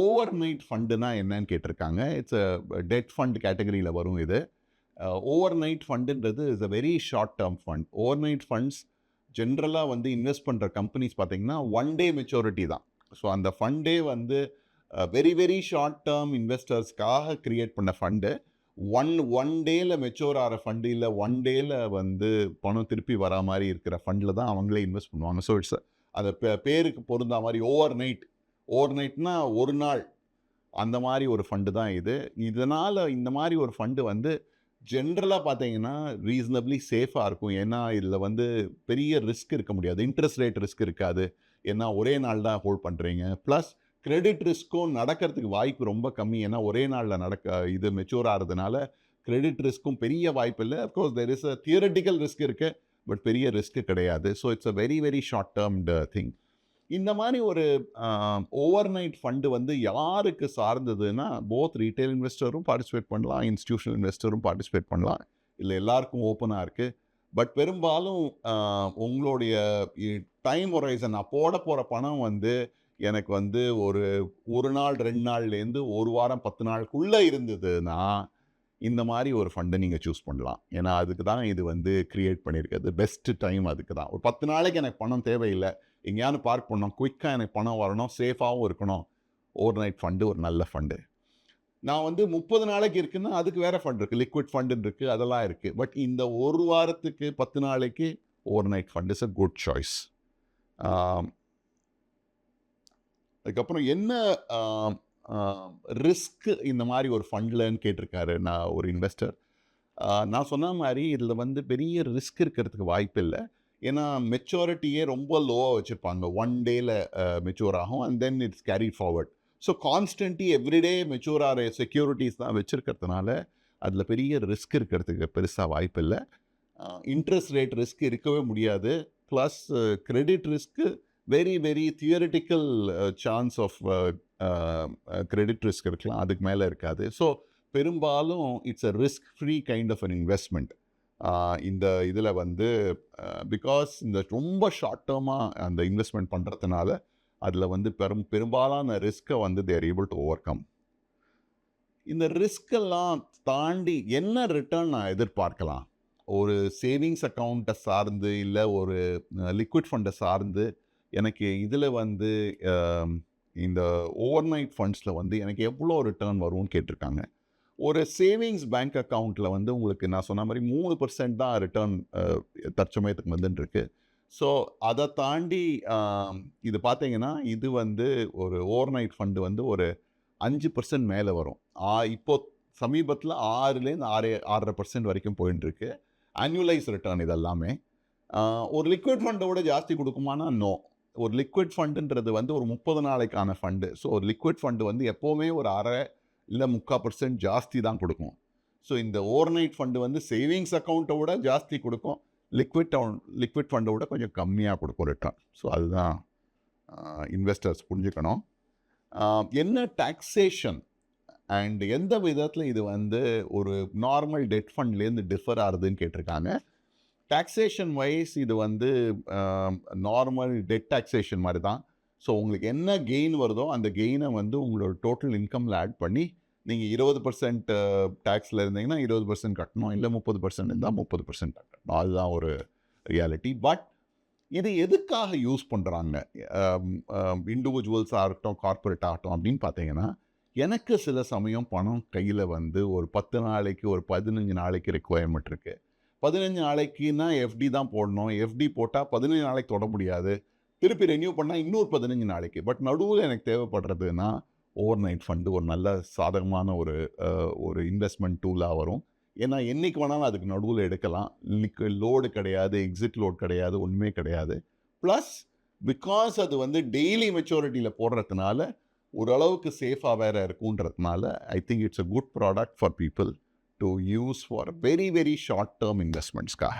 Over night ஃபண்டுனா என்னன்னு கேட்டிருக்காங்க. It's a dead fund கேட்டகரியில் வரும் இது. Overnight ஃபண்டுன்றது is a very short term fund overnight funds ஜென்ரலாக வந்து இன்வெஸ்ட் பண்ணுற கம்பெனிஸ் பார்த்திங்கன்னா ஒன் டே மெச்சூரிட்டி தான். ஸோ அந்த ஃபண்டே வந்து வெரி வெரி ஷார்ட் டேர்ம் இன்வெஸ்டர்ஸ்க்காக க்ரியேட் பண்ண ஃபண்டு ஒன் ஒன் டேயில் மெச்சோர் ஆகிற ஃபண்டு இல்லை ஒன் டேயில் வந்து பணம் திருப்பி வரா மாதிரி இருக்கிற ஃபண்டில் தான் அவங்களே இன்வெஸ்ட் பண்ணுவாங்க. ஸோ இட்ஸ் அதை பேருக்கு பொருந்தா மாதிரி ஓவர் நைட் ஓவர் நைட்னா ஒரு நாள். அந்த மாதிரி ஒரு ஃபண்டு தான் இது. இதனால் இந்த மாதிரி ஒரு ஃபண்டு வந்து ஜென்ரலாக பார்த்தீங்கன்னா ரீசனபிளி சேஃபாக இருக்கும். ஏன்னா இதில் வந்து பெரிய ரிஸ்க் இருக்க முடியாது. இன்ட்ரெஸ்ட் ரேட் ரிஸ்க் இருக்காது. ஏன்னா ஒரே நாள் தான் ஹோல்ட் பண்ணுறீங்க ப்ளஸ் கிரெடிட் ரிஸ்க்கும் நடக்கிறதுக்கு வாய்ப்பு ரொம்ப கம்மி. ஏன்னா ஒரே நாளில் நடக்க இது மெச்சூர் ஆகிறதுனால கிரெடிட் ரிஸ்க்கும் பெரிய வாய்ப்பு இல்லை. Of course there is a theoretical risk இருக்குது பட் பெரிய ரிஸ்க்கு கிடையாது. So it's a very very short termed thing இந்த மாதிரி ஒரு ஓவர் நைட் ஃபண்டு வந்து யாருக்கு சார்ந்ததுன்னா போத் ரீட்டைல் இன்வெஸ்டரும் பார்ட்டிசிபேட் பண்ணலாம் இன்ஸ்டியூஷனல் இன்வெஸ்டரும் பார்ட்டிசிபேட் பண்ணலாம். இல்லை எல்லாருக்கும் ஓப்பனாக இருக்குது பட் பெரும்பாலும் உங்களுடைய டைம் ஒரைசன் நான் போட போகிற பணம் வந்து எனக்கு வந்து ஒரு ஒரு நாள் ரெண்டு நாள்லேருந்து ஒரு வாரம் பத்து நாளுக்குள்ளே இருந்ததுன்னா இந்த மாதிரி ஒரு ஃபண்டை நீங்கள் சூஸ் பண்ணலாம். ஏன்னா அதுக்கு தான் இது வந்து க்ரியேட் பண்ணியிருக்கிறது. பெஸ்ட்டு டைம் அதுக்கு தான். ஒரு பத்து நாளைக்கு எனக்கு பணம் தேவையில்லை. எங்கேயாவது பார்க் பண்ணோம் குயிக்காக எனக்கு பணம் வரணும். சேஃபாகவும் இருக்கணும். ஓவர் நைட் ஃபண்டு ஒரு நல்ல ஃபண்டு நான் வந்து முப்பது நாளைக்கு இருக்குன்னா அதுக்கு வேறு ஃபண்ட் இருக்குது லிக்விட் ஃபண்டுன்னு இருக்குது அதெல்லாம் இருக்குது பட் இந்த ஒரு வாரத்துக்கு பத்து நாளைக்கு overnight fund is a good choice அதுக்கப்புறம் என்ன ரிஸ்க்கு இந்த மாதிரி ஒரு ஃபண்ட்லன்னு கேட்டிருக்காரு நான் ஒரு இன்வெஸ்டர் நான் சொன்ன மாதிரி இதில் வந்து பெரிய ரிஸ்க் இருக்கிறதுக்கு வாய்ப்பு இல்லை ஏன்னா மெச்சூரிட்டியே ரொம்ப லோவாக வச்சுருப்பாங்க. ஒன் டேயில் மெச்சூர் ஆகும் and then it's carry forward so constantly every day mature ஆகிற செக்யூரிட்டிஸ் தான் வச்சுருக்கிறதுனால அதில் பெரிய ரிஸ்க் இருக்கிறதுக்கு பெருசாக வாய்ப்பு இல்லை. இன்ட்ரெஸ்ட் ரேட் ரிஸ்க் இருக்கவே முடியாது. Plus credit risk very very theoretical chance of credit risk இருக்கலாம். அதுக்கு மேலே இருக்காது. ஸோ பெரும்பாலும் it's a risk free kind of an investment இந்த இதில் வந்து பிகாஸ் இந்த ரொம்ப ஷார்ட் டேர்மாக அந்த இன்வெஸ்ட்மெண்ட் பண்ணுறதுனால அதில் வந்து பெரும் பெரும்பாலான ரிஸ்க்கை வந்து they're able to overcome இந்த ரிஸ்கெல்லாம் தாண்டி என்ன ரிட்டர்ன் நான் எதிர்பார்க்கலாம்? ஒரு சேவிங்ஸ் அக்கௌண்ட்டை சார்ந்து இல்லை ஒரு லிக்விட் ஃபண்டை சார்ந்து எனக்கு இதில் வந்து இந்த ஓவர் நைட் ஃபண்ட்ஸில் வந்து எனக்கு எவ்வளோ ரிட்டர்ன் வரும்னு கேட்டிருக்காங்க. ஒரு சேவிங்ஸ் பேங்க் அக்கௌண்ட்டில் வந்து உங்களுக்கு நான் சொன்ன மாதிரி மூணு பர்சன்ட் தான் ரிட்டர்ன் தற்சமயத்துக்கு வந்துட்டுருக்கு ஸோ அதை தாண்டி இது பார்த்தீங்கன்னா இது வந்து ஒரு ஓவர் நைட் ஃபண்டு வந்து ஒரு அஞ்சு பர்சன்ட் மேலே வரும். ஆ இப்போ சமீபத்தில் ஆறுலேருந்து ஆறு ஆறரை பர்சன்ட் வரைக்கும் போயின்னு இருக்கு ஆனுவலைஸ் ரிட்டர்ன் இதெல்லாமே ஒரு லிக்விட் ஃபண்டை விட ஜாஸ்தி கொடுக்குமானா நோ ஒரு லிக்விட் ஃபண்டுன்றது வந்து ஒரு முப்பது நாளைக்கான ஃபண்டு ஸோ ஒரு லிக்விட் ஃபண்டு வந்து எப்போவுமே ஒரு அரை இல்லை முக்கால் பர்சன்ட் ஜாஸ்தி தான் கொடுக்கும். ஸோ இந்த ஓவர் நைட் ஃபண்டு வந்து சேவிங்ஸ் அக்கௌண்ட்டை விட ஜாஸ்தி கொடுக்கும். லிக்விட் லிக்விட் ஃபண்டை விட கொஞ்சம் கம்மியாக கொடுக்கும் ரிட்டர்ன் ஸோ அதுதான் இன்வெஸ்டர்ஸ் புரிஞ்சுக்கணும். என்ன டாக்ஸேஷன் அண்ட் எந்த விதத்தில் இது வந்து ஒரு நார்மல் டெட் ஃபண்ட்லேருந்து டிஃபர் ஆகுதுன்னு கேட்டிருக்காங்க. டாக்ஸேஷன் வைஸ் இது வந்து நார்மல் டெட் டாக்ஸேஷன் மாதிரி தான். ஸோ உங்களுக்கு என்ன கெயின் வருதோ அந்த கெயினை வந்து உங்களோட டோட்டல் இன்கமில் ஆட் பண்ணி நீங்கள் இருபது பர்சன்ட் டேக்ஸில் இருந்தீங்கன்னா இருபது பர்சன்ட் கட்டணும். இல்லை முப்பது பர்சன்ட் இருந்தால் முப்பது பர்சன்ட் கட்டணும். அதுதான் ஒரு ரியாலிட்டி பட் இது எதுக்காக யூஸ் பண்ணுறாங்க இண்டிவிஜுவல்ஸாக இருக்கட்டும் கார்ப்பரேட் ஆகட்டும் அப்படின்னு பார்த்தீங்கன்னா எனக்கு சில சமயம் பணம் கையில் வந்து ஒரு பத்து நாளைக்கு ஒரு பதினஞ்சு நாளைக்கு ரெக்குவயர்மெண்ட் இருக்குது பதினஞ்சு நாளைக்குன்னா எஃப்டி தான் போடணும். எஃப்டி போட்டால் பதினஞ்சு நாளைக்கு தொட முடியாது. திருப்பி ரெனியூ பண்ணால் இன்னொரு பதினஞ்சு நாளைக்கு. பட் நடுவில் எனக்கு தேவைப்படுறதுன்னா ஓவர் நைட் ஃபண்டு ஒரு நல்ல சாதகமான ஒரு ஒரு இன்வெஸ்ட்மெண்ட் டூலாக வரும். ஏன்னா என்றைக்கு வேணாலும் அதுக்கு நடுவில் எடுக்கலாம். லோடு கிடையாது எக்ஸிட் லோட் கிடையாது ஒன்றுமே கிடையாது. ப்ளஸ் பிகாஸ் அது வந்து டெய்லி மெச்சூரிட்டியில் போடுறதுனால ஓரளவுக்கு சேஃபாக வேறு இருக்குன்றதுனால I think it's a good product for people to use for very very short term இன்வெஸ்ட்மெண்ட்ஸ்க்காக